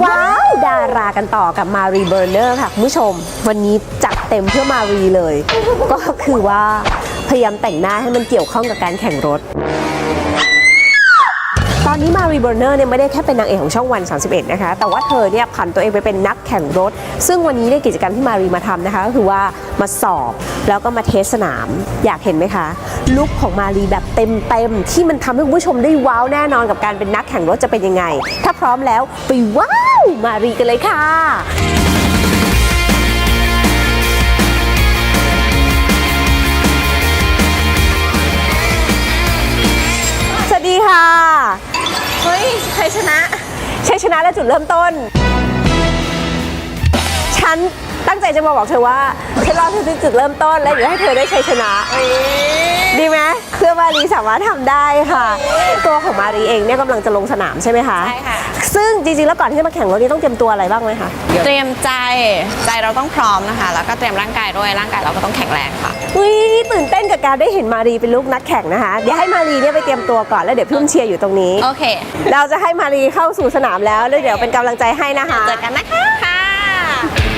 ว้าวดารากันต่อกับมารีเบอร์เนอร์ค่ะคุณผู้ชม วันนี้จัดเต็มเพื่อมารีเลย ก็คือว่าพยายามแต่งหน้าให้มันเกี่ยวข้องกับการแข่งรถ ตอนนี้มารีเบอร์เนอร์เนี่ยไม่ได้แค่เป็นนางเอกของช่องวัน 31 นะคะ แต่ว่าเธอเนี่ยผันตัวเองไปเป็นนักแข่งรถ ซึ่งวันนี้เนี่ยกิจกรรมที่มารีมาทำนะคะ ก็คือว่ามาสอบแล้วก็มาเทสสนาม อยากเห็นไหมคะ ลุคของมารีแบบเต็มๆที่มันทำให้คุณผู้ชมได้ว้าวแน่นอนกับการเป็นนักแข่งรถจะเป็นยังไง ถ้าพร้อมแล้วไปว้าว มารีกันเลยค่ะสวัสดีค่ะ เฮ้ยชัยชนะชัยชนะและจุดเริ่มต้น ฉันตั้งใจจะมาบอกเธอว่าฉันรอเธอถึงจุดเริ่มต้น และเดี๋ยวให้เธอได้ชัยชนะ ดีไหมเพื่อมารีสามารถทำได้ค่ะ ตัวของมารีเองเนี่ยกำลังจะลงสนามใช่ไหมคะใช่ค่ะ ซึ่งจริงๆแล้วก่อนที่จะมาแข่งรถนี่ต้องเตรียมตัวอะไรบ้างไหมคะเตรียมใจใจเราต้องพร้อมนะคะ แล้วก็เตรียมร่างกายด้วยร่างกายเราก็ต้องแข็งแรงค่ะอุ้ยตื่นเต้นกับการได้เห็นมารีเป็นลูกนักแข่งนะคะเดี๋ยวให้มารีเนี่ยไปเตรียมตัวก่อนแล้วเดี๋ยวพี่อุ้มเชียร์อยู่ตรงนี้ โอเค เราจะให้มารีเข้าสู่สนามแล้วแล้วเดี๋ยวเป็นกำลังใจให้นะคะเจอกันนะคะ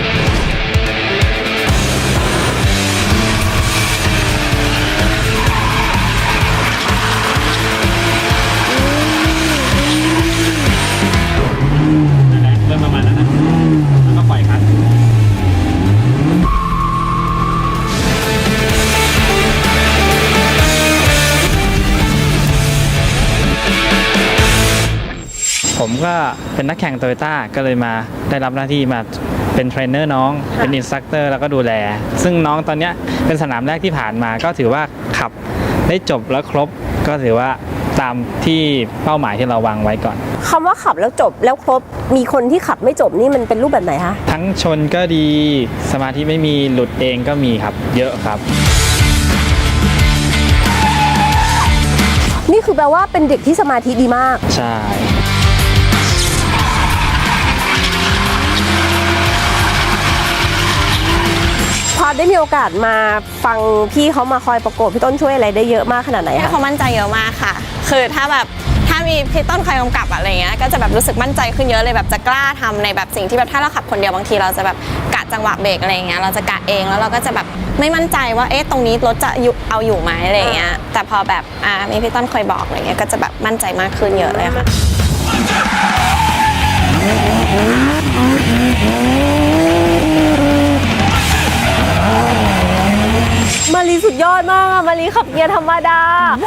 ก็เป็นนักแข่งโตโยต้าก็เลยมาได้รับหน้าที่มาเป็นเทรนเนอร์น้อง เป็นอินสตรัคเตอร์แล้วก็ดูแล ซึ่งน้องตอนเนี้ยเป็นสนามแรกที่ผ่านมา ก็ถือว่าขับได้จบแล้วครบ ก็ถือว่าตามที่เป้าหมายที่เราวางไว้ก่อนคำว่าขับแล้วจบแล้วครบ มีคนที่ขับไม่จบนี่มันเป็นรูปแบบไหนคะ ทั้งชนก็ดี สมาธิไม่มีหลุดเองก็มีครับ เยอะครับ นี่คือแปลว่าเป็นเด็กที่สมาธิดีมาก ใช่ ได้มีโอกาสมาฟังพี่เขามาคอยประกบพี่ต้นช่วยอะไรได้เยอะมากขนาดไหนให้คะเขามั่นใจเยอะมากค่ะ คือถ้าแบบถ้ามีพี่ต้นคอยกำกับอะไรเงี้ย ก็จะแบบรู้สึกมั่นใจขึ้นเยอะเลยแบบจะกล้าทำในแบบสิ่งที่แบบถ้าเราขับคนเดียวบางทีเราจะแบบกะจังหวะเบรกอะไรเงี้ย เราจะกะเองแล้วเราก็จะแบบไม่มั่นใจว่าเอ๊ะตรงนี้รถจะอยู่เอาอยู่ไหมอะไรเงี้ย แต่พอแบบอ่ามีพี่ต้นคอยบอกอะไรเงี้ยก็จะแบบมั่นใจมากขึ้นเยอะเลยค่ะ มารีสุดยอดมากอะมารีขับเกียร์ธรรมดา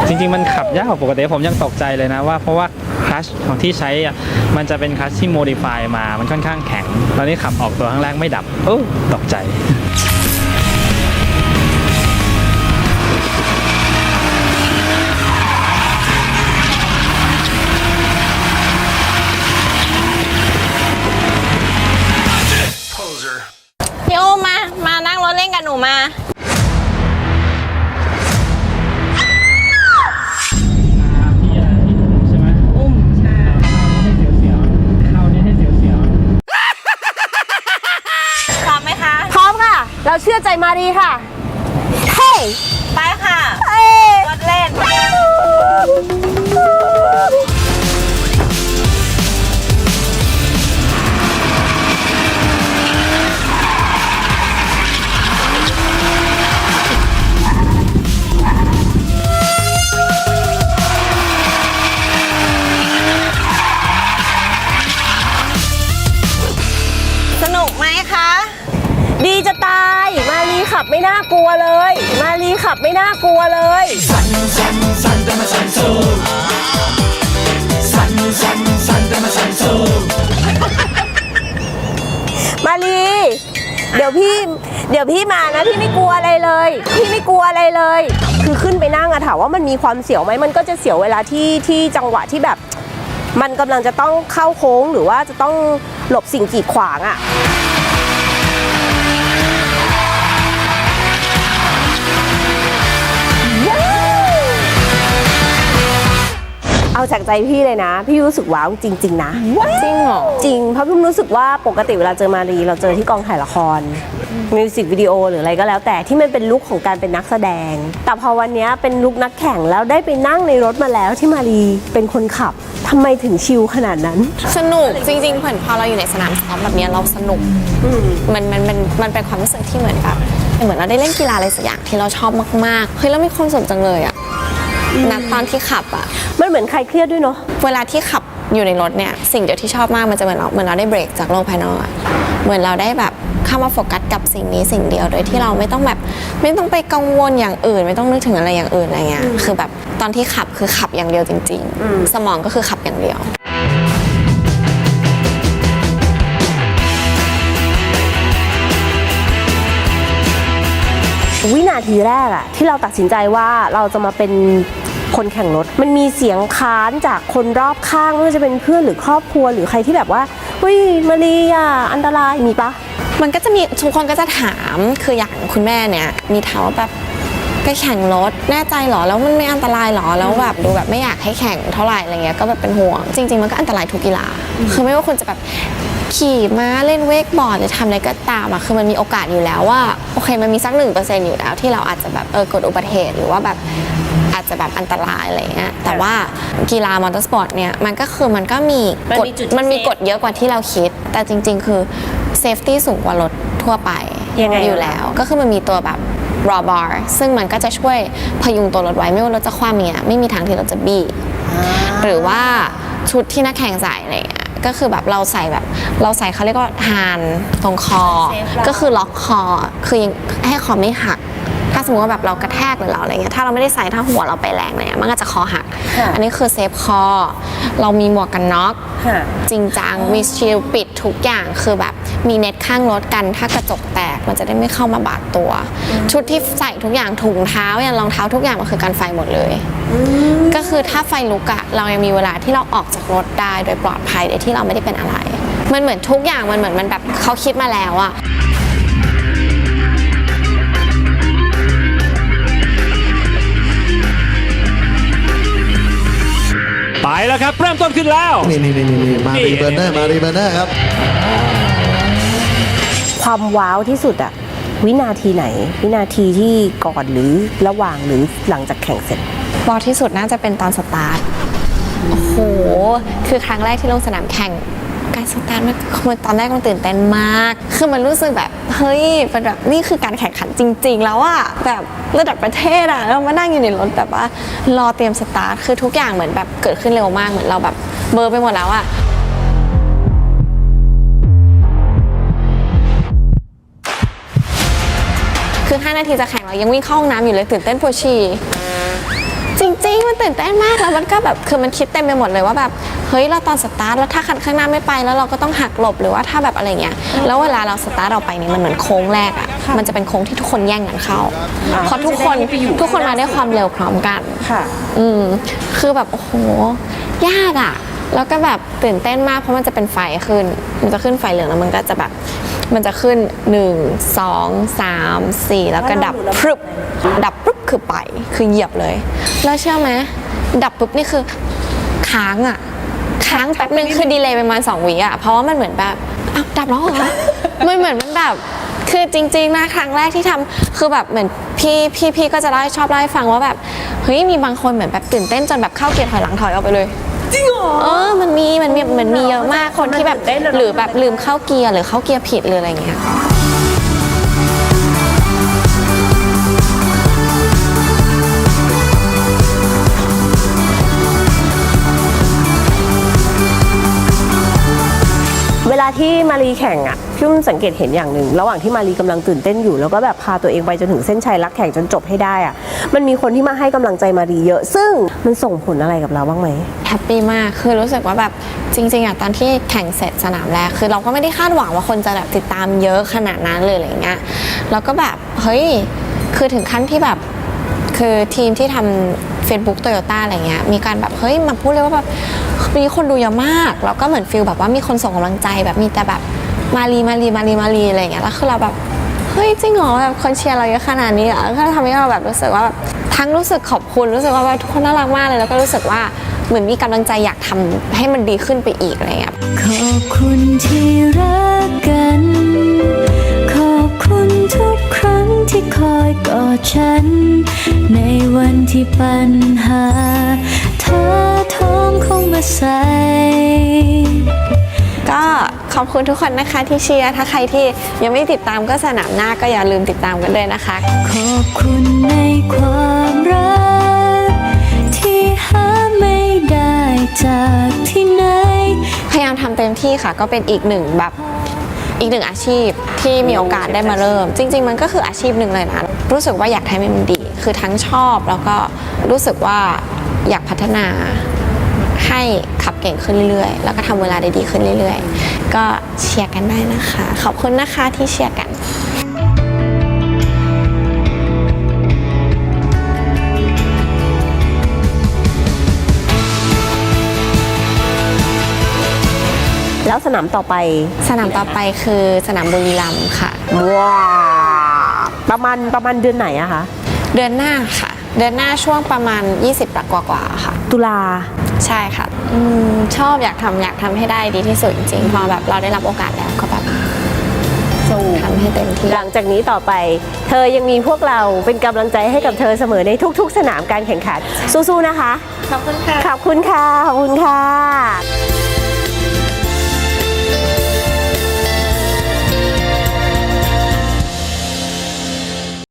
จริง ๆ มันขับยากกว่าปกติผมยังตกใจเลยนะว่าเพราะว่าคลัชของที่ใช้อะมันจะเป็นคลัชที่โมดิฟายมา มันค่อนข้างแข็ง ตอนนี้ขับออกตัวข้างแรกไม่ดับโอ้ตกใจ วเลย มารีขับไม่น่ากลัวเลยมารีเดี๋ยวพี่ เดี๋ยวพี่มานะพี่ไม่กลัวอะไรเลย พี่ไม่กลัวอะไรเลย คือขึ้นไปนั่งอะถามว่ามันมีความเสียวไหมมันก็จะเสียวเวลาที่ที่จังหวะที่แบบ มันกำลังจะต้องเข้าโค้งหรือว่าจะต้องหลบสิ่งกีดขวางอะ เอาจากใจพี่เลยนะ พี่รู้สึกว้าวจริง ๆ นะ จริงเหรอ จริง เพราะพี่รู้สึกว่าปกติเวลาเจอมารีเราเจอที่กองถ่ายละครมิวสิกวิดีโอหรืออะไรก็แล้ว แต่ที่มันเป็นลุคของการเป็นนักแสดง แต่พอวันเนี้ยเป็นลุคนักแข่งแล้วได้ไปนั่งในรถมาแล้วที่มารีเป็นคนขับทำไมถึงชิลขนาดนั้น สนุกจริงๆเหมือนพอเราอยู่ในสนามซ้อมแบบเนี้ยเราสนุกมันมันมันมันเป็นความรู้สึกที่เหมือนแบบเหมือนเราได้เล่นกีฬาอะไรสักอย่างที่เราชอบมากๆเฮ้ยแล้วมีความสุขจังเลยอะ นัตอนที่ขับอะมันเหมือนใครเครียดด้วยเนาะเวลาที่ขับอยู่ในรถเนี่ยสิ่งเดียวที่ชอบมากมันจะเหมือนเราเหมือนเราได้เบรกจากโลกภายนอกอะเหมือนเราได้แบบเข้ามาโฟกัสกับสิ่งนี้สิ่งเดียวโดยที่เราไม่ต้องแบบไม่ต้องไปกังวลอย่างอื่น ไม่ต้องนึกถึงอะไรอย่างอื่นอะไรเงี้ยคือแบบตอนที่ขับคือขับอย่างเดียวจริง ๆ สมองก็คือขับอย่างเดียววินาทีแรกอะที่เราตัดสินใจว่าเราจะมาเป็น คนแข่งรถ มันมีเสียงค้านจากคนรอบข้างไม่ว่าจะเป็นเพื่อนหรือครอบครัวหรือใครที่แบบว่าเฮ้ยมารีอะอันตรายมีปะมันก็จะมีทุกคนก็จะถามคืออย่างคุณแม่เนี่ยมีถามว่าแบบไปแข่งรถแน่ใจเหรอแล้วมันไม่อันตรายเหรอแล้วแบบดูแบบไม่อยากให้แข่งเท่าไหร่อะไรเงี้ยก็แบบเป็นห่วง จริง ๆ มันก็อันตรายทุกกีฬาคือไม่ว่าคุณจะแบบขี่ม้าเล่นเวกบอร์ดหรือทำอะไรก็ตามอะคือมันมีโอกาสอยู่แล้วว่าโอเคมันมีสักหนึ่งเปอร์เซ็นต์อยู่แล้วที่เราอาจจะแบบเออเกิดอุบัติเหตุหรือว่าแบบ จจะแบบอันตรายอะไรเงี้ยแต่ว่ากีฬามอเตอร์สปอร์ตเนี่ยมันก็คือมันก็มีกฎมันมีกฎเยอะกว่าที่เราคิด แต่จริง ๆ คือเซฟตี้สูงกว่ารถทั่วไปยังไง อยู่แล้ว ก็คือมันมีตัวแบบ raw bar ซึ่งมันก็จะช่วยพยุงตัวรถไว้ไม่ว่ารถจะคว่ำเนี่ยไม่มีทางที่เราจะบี้ หรือว่าชุดที่นักแข่งใส่อะไรเงี้ยก็คือแบบเราใส่แบบ เราใส่เขาเรียกว่าฮานตรงคอก็คือล็อกคอ คือยังให้คอไม่หัก ถ้าสมมติว่าแบบเรากระแทกหรือเราอะไรเงี้ยถ้าเราไม่ได้ใส่ถ้าหัวเราไปแรงเนี่ยมันก็จะคอหัก ค่ะอันนี้คือเซฟคอเรามีหมวกกันน็อกค่ะ จริงจังมีชิลปิดทุกอย่างคือแบบมีเน็ตข้างรถกัน ถ้ากระจกแตกมันจะได้ไม่เข้ามาบาดตัว ชุดที่ใส่ทุกอย่างถุงเท้าอย่างรองเท้าทุกอย่างมันคือการไฟหมดเลย ก็คือถ้าไฟลุกอะเรายังมีเวลาที่เราออกจากรถได้โดยปลอดภัยโดยที่เราไม่ได้เป็นอะไร มันเหมือนทุกอย่างมันเหมือนมันแบบเขาคิดมาแล้วอะ ไปแล้วครับ เริ่มต้นขึ้นแล้วนี่นี่นี่นี่มารีเบอร์เนอร์มารีเบอร์เนอร์ครับความว้าวที่สุดอะวินาทีไหน วินาทีที่ก่อนหรือระหว่างหรือหลังจากแข่งเสร็จบอลที่สุดน่าจะเป็นตอนสตาร์ท โอ้โห คือครั้งแรกที่ลงสนามแข่ง การสตาร์ทมันตอนแรกมันตื่นเต้นมาก คือมันรู้สึกแบบเฮ้ยเป็นแบบนี่คือการแข่งขันจริง ๆ แล้วอะแบบระดับประเทศอะเรามานั่งอยู่ในรถแบบว่ารอเตรียมสตาร์ทคือทุกอย่างเหมือนแบบเกิดขึ้นเร็วมากเหมือนเราแบบเบอร์ไปหมดแล้วอะคือ 5 นาทีจะแข่งเรายังวิ่งเข้าห้องน้ำอยู่เลยตื่นเต้นปวดฉี่จริงๆ มันตื่นเต้นมากแล้วมันก็แบบคือมันคิดเต็มไปหมดเลยว่าแบบ เฮ้ยเราตอนสตาร์ทแล้วถ้าคันข้างหน้าไม่ไปแล้วเราก็ต้องหักหลบหรือว่าถ้าแบบอะไรเงี้ยแล้วเวลาเราสตาร์ทเราไปเนี่ยมันเหมือนโค้งแรกอะมันจะเป็นโค้งที่ทุกคนแย่งกันเข้าเพราะทุกคนทุกคนมาด้วยความเร็วพร้อมกันค่ะ อืมคือแบบโอ้โหยากอะแล้วก็แบบตื่นเต้นมากเพราะมันจะเป็นไฟขึ้น มันจะขึ้นไฟเหลืองแล้วมันก็จะแบบมันจะขึ้น 1 2 3 4 แล้วก็ดับพรึบดับปุ๊บคือไป คือเหยียบเลย แล้วเชื่อไหมดับปุ๊บนี่คือค้างอะ ค้างแป๊บนึงคือดีเลย์ประมาณ2วิอะเพราะว่ามันเหมือนแบบอ้าวดับแล้วเหรอมันเหมือนมันแบบคือจริงๆนะครั้งแรกที่ทำคือแบบเหมือนพี่พี่พี่ก็จะเล่าให้ชอบเล่าให้ฟังว่าแบบเฮ้ยมีบางคนเหมือนแบบตื่นเต้นจนแบบเข้าเกียร์ถอยหลังถอยออกไปเลยจริงเหรอเออมันมีมันมีมันมีเยอะมากคนที่แบบมันตื่นเต้นอะเนอะหรือแบบลืมเข้าเกียร์หรือเข้าเกียร์ผิดหรืออะไรเงี้ยเวลาที่มารีแข่งอะพี่อุ้มสังเกตเห็นอย่างหนึ่งระหว่างที่มารีกำลังตื่นเต้นอยู่ แล้วก็แบบพาตัวเองไปจนถึงเส้นชัยรักแข่งจนจบให้ได้อะมันมีคนที่มาให้กำลังใจมารีเยอะ ซึ่งมันส่งผลอะไรกับเราบ้างไหมแฮปปี้มากคือรู้สึกว่าแบบจริง ๆอะตอนที่แข่งเสร็จสนามแรกคือเราก็ไม่ได้คาดหวังว่าคนจะแบบติดตามเยอะขนาดนั้นเลยอะไรเงี้ยแล้วก็แบบเฮ้ยคือถึงขั้นที่แบบคือทีมที่ทำ Facebook Toyota อะไรเงี้ยมีการแบบเฮ้ยมาพูดเลยว่าแบบมีคนดูเยอะมากแล้วก็เหมือนฟิลแบบว่ามีคนส่งกำลังใจแบบมีแต่แบบมารีมารีมารีมารีอะไรเงี้ยแล้วคือเราแบบเฮ้ยจริงเหรอแบบคนเชียร์เราเยอะขนาดนี้เหรอก็ทำให้เราแบบรู้สึกว่าแบบทั้งรู้สึกขอบคุณรู้สึกว่าแบบทุกคนน่ารักมากเลยแล้วก็รู้สึกว่าเหมือนมีกำลังใจอยากทำให้มันดีขึ้นไปอีกอะไรเงี้ยขอบคุณที่รักกัน ทุกครั้งที่คอยกอดฉัน ในวันที่ปัญหาเธอท้องคงมาใส่ก็ขอบคุณทุกคนนะคะที่เชียร์ถ้าใครที่ยังไม่ติดตามก็สนามหน้าก็อย่าลืมติดตามกันด้วยนะคะ ขอบคุณในความรัก ที่หาไม่ได้จากที่ไหน พยายามทำเต็มที่ค่ะก็เป็นอีกหนึ่งแบบ อีกหนึ่งอาชีพที่มีโอกาสได้มาเริ่ม จริง ๆ มันก็คืออาชีพหนึ่งเลยนะรู้สึกว่าอยากทำให้มันดี คือทั้งชอบแล้วก็รู้สึกว่าอยากพัฒนาให้ขับเก่งขึ้นเรื่อยๆ แล้วก็ทำเวลาได้ดีขึ้นเรื่อยๆ ก็เชียร์กันได้นะคะ ขอบคุณนะคะที่เชียร์กัน แล้วสนามต่อไป สนามต่อไปคือสนามบุรีรัมย์ค่ะ ว้าวประมาณประมาณเดือนไหนอะคะ เดือนหน้าค่ะ เดือนหน้าช่วงประมาณ 20กว่ากว่าๆค่ะ ตุลาใช่ค่ะอืมชอบอยากทำอยากทำให้ได้ดีที่สุดจริงๆพอแบบเราได้รับโอกาสแล้วก็แบบสู้ทำให้เต็มที่หลังจากนี้ต่อไป เธอยังมีพวกเราเป็นกำลังใจให้กับเธอเสมอในทุก ๆ สนามการแข่งขันสู้ๆนะคะ ขอบคุณค่ะ ขอบคุณค่ะ ขอบคุณค่ะ